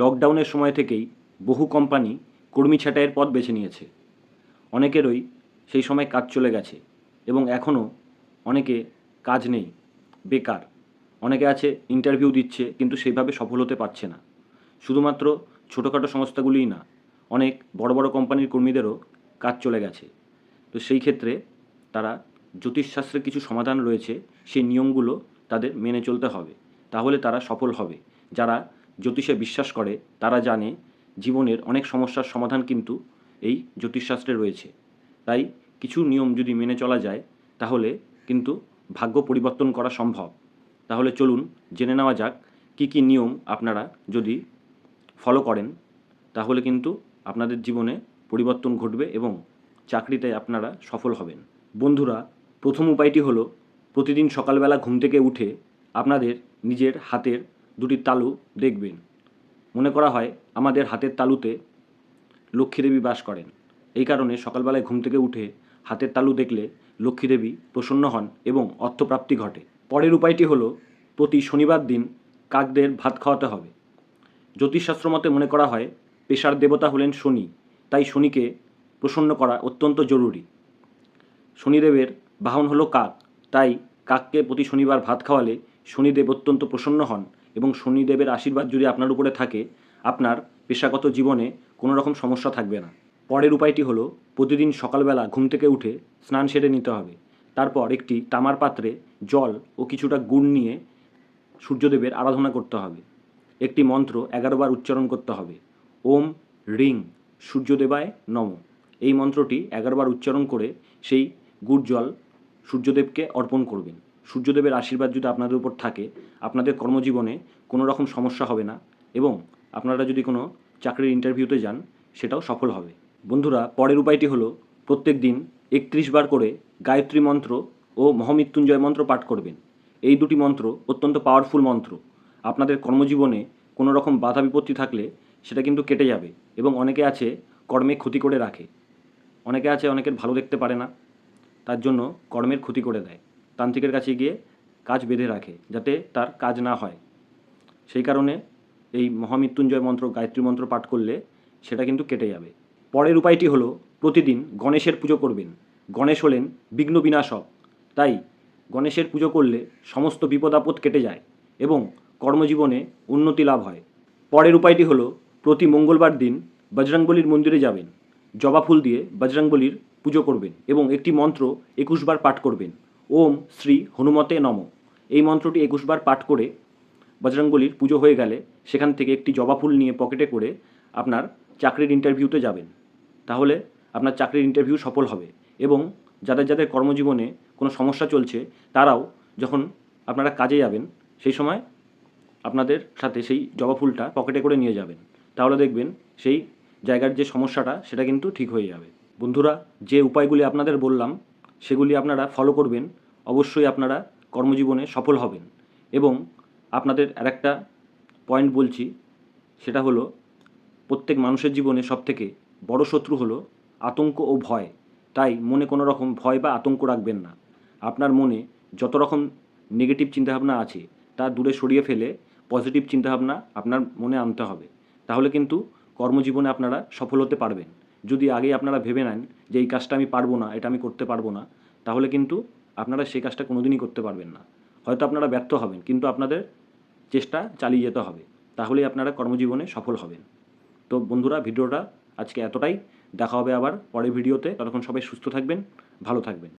লকডাউনের সময় থেকেই বহু কোম্পানি কর্মী ছাঁটাইয়ের পথ বেছে নিয়েছে। অনেকেরই সেই সময় কাজ চলে গেছে এবং এখনও অনেকে কাজ নেই, বেকার। অনেকে আছে ইন্টারভিউ দিচ্ছে কিন্তু সেইভাবে সফল হতে পারছে না। শুধুমাত্র ছোটোখাটো সংস্থাগুলিই না, অনেক বড় বড় কোম্পানির কর্মীদেরও কাজ চলে গেছে। তো সেই ক্ষেত্রে তারা জ্যোতিষশাস্ত্রে কিছু সমাধান রয়েছে, সেই নিয়মগুলো তাদের মেনে চলতে হবে। তাহলে তারা সফল হবে। যারা জ্যোতিষে বিশ্বাস করে, তারা জানে জীবনের অনেক সমস্যার সমাধান কিন্তু এই জ্যোতিষশাস্ত্রে রয়েছে। তাই কিছু নিয়ম যদি মেনে চলা যায়, তাহলে কিন্তু ভাগ্য পরিবর্তন করা সম্ভব। তাহলে চলুন জেনে নেওয়া যাক কী কী নিয়ম আপনারা যদি ফলো করেন, তাহলে কিন্তু আপনাদের জীবনে পরিবর্তন ঘটবে এবং চাকরিতে আপনারা সফল হবেন। বন্ধুরা, প্রথম উপায়টি হলো, প্রতিদিন সকালবেলা ঘুম থেকে উঠে আপনাদের নিজের হাতের দুটি তালু দেখবেন। মনে করা হয় আমাদের হাতের তালুতে লক্ষ্মীদেবী বাস করেন। এই কারণে সকালবেলায় ঘুম থেকে উঠে হাতের তালু দেখলে লক্ষ্মীদেবী প্রসন্ন হন এবং অর্থপ্রাপ্তি ঘটে। পরের উপায়টি হলো, প্রতি শনিবার দিন কাকদের ভাত খাওয়াতে হবে। জ্যোতিষশাস্ত্র মতে মনে করা হয়, পেশার দেবতা হলেন শনি, তাই শনিকে প্রসন্ন করা অত্যন্ত জরুরি। শনিদেবের বাহন হলো কাক, তাই কাককে প্রতি শনিবার ভাত খাওয়ালে শনিদেব অত্যন্ত প্রসন্ন হন এবং শনিদেবের আশীর্বাদ যদি আপনার উপরে থাকে, আপনার পেশাগত জীবনে কোনো রকম সমস্যা থাকবে না। পরের উপায়টি হলো, প্রতিদিন সকালবেলা ঘুম থেকে উঠে স্নান সেরে নিতে হবে। তারপর একটি তামার পাত্রে জল ও কিছুটা গুড় নিয়ে সূর্যদেবের আরাধনা করতে হবে। একটি মন্ত্র এগারো বার উচ্চারণ করতে হবে। ওম রিং সূর্যদেবায় নম। এই মন্ত্রটি এগারো বার উচ্চারণ করে সেই গুড় জল সূর্যদেবকে অর্পণ করবেন। সূর্যদেবের আশীর্বাদ যদি আপনাদের উপর থাকে, আপনাদের কর্মজীবনে কোনো রকম সমস্যা হবে না এবং আপনারা যদি কোনো চাকরির ইন্টারভিউতে যান, সেটাও সফল হবে। বন্ধুরা, পরের উপায়টি হলো প্রত্যেক দিন একত্রিশ বার করে গায়ত্রী মন্ত্র ও মহামৃত্যুঞ্জয় মন্ত্র পাঠ করবেন। এই দুটি মন্ত্র অত্যন্ত পাওয়ারফুল মন্ত্র। আপনাদের কর্মজীবনে কোনো রকম বাধা বিপত্তি থাকলে সেটা কিন্তু কেটে যাবে এবং অনেকে আছে কর্মে ক্ষতি করে রাখে। অনেকে আছে অনেকের ভালো দেখতে পারে না, তার জন্য কর্মের ক্ষতি করে দেয়। তান্ত্রিকের কাছে গিয়ে কাজ বেঁধে রাখে যাতে তার কাজ না হয়। সেই কারণে এই মহামৃত্যুঞ্জয় মন্ত্র, গায়ত্রী মন্ত্র পাঠ করলে সেটা কিন্তু কেটে যাবে। পরের উপায়টি হলো, প্রতিদিন গণেশের পুজো করবেন। গণেশ হলেন বিঘ্ন বিনাশক। তাই গণেশের পুজো করলে সমস্ত বিপদ আপদ কেটে যায় এবং কর্মজীবনে উন্নতি লাভ হয়। পরের উপায়টি হলো, প্রতি মঙ্গলবার দিন বজরংবলির মন্দিরে যাবেন। জবা ফুল দিয়ে বজরংবলির পুজো করবেন এবং একটি মন্ত্র একুশবার পাঠ করবেন। ওম শ্রী হনুমতে নম। এই মন্ত্রটি একুশবার পাঠ করে বজরংবলির পুজো হয়ে গেলে সেখান থেকে একটি জবা ফুল নিয়ে পকেটে করে আপনার চাকরির ইন্টারভিউতে যাবেন। তাহলে আপনার চাকরির ইন্টারভিউ সফল হবে এবং যাদের যাদের কর্মজীবনে কোনো সমস্যা চলছে তারাও যখন আপনারা কাজে যাবেন সেই সময় আপনাদের সাথে সেই জবা ফুলটা পকেটে করে নিয়ে যাবেন। তাহলে দেখবেন সেই জায়গার যে সমস্যাটা সেটা কিন্তু ঠিক হয়ে যাবে। বন্ধুরা, যে উপায়গুলি আপনাদের বললাম সেগুলি আপনারা ফলো করবেন। অবশ্যই আপনারা কর্মজীবনে সফল হবেন। এবং আপনাদের আর একটা পয়েন্ট বলছি, সেটা হলো প্রত্যেক মানুষের জীবনে সবথেকে বড় শত্রু হলো আতঙ্ক ও ভয়। তাই মনে কোনো রকম ভয় বা আতঙ্ক রাখবেন না। আপনার মনে যত রকম নেগেটিভ চিন্তাভাবনা আছে, তা দূরে সরিয়ে ফেলে পজিটিভ চিন্তাভাবনা আপনার মনে আনতে হবে। তাহলে কিন্তু কর্মজীবনে আপনারা সফল হতে পারবেন। যদি আগে আপনারা ভেবে নেন যে এই কাজটা আমি পারব না, এটা আমি করতে পারব না, তাহলে কিন্তু আপনারা সেই কাজটা কোনোদিনই করতে পারবেন না। হয়তো আপনারা ব্যর্থ হবেন, কিন্তু আপনাদের চেষ্টা চালিয়ে যেতে হবে। তাহলেই আপনারা কর্মজীবনে সফল হবেন। তো বন্ধুরা, ভিডিওটা আজকে এতটাই। দেখা হবে আবার পরের ভিডিওতে। ততক্ষণ সবাই সুস্থ থাকবেন, ভালো থাকবেন।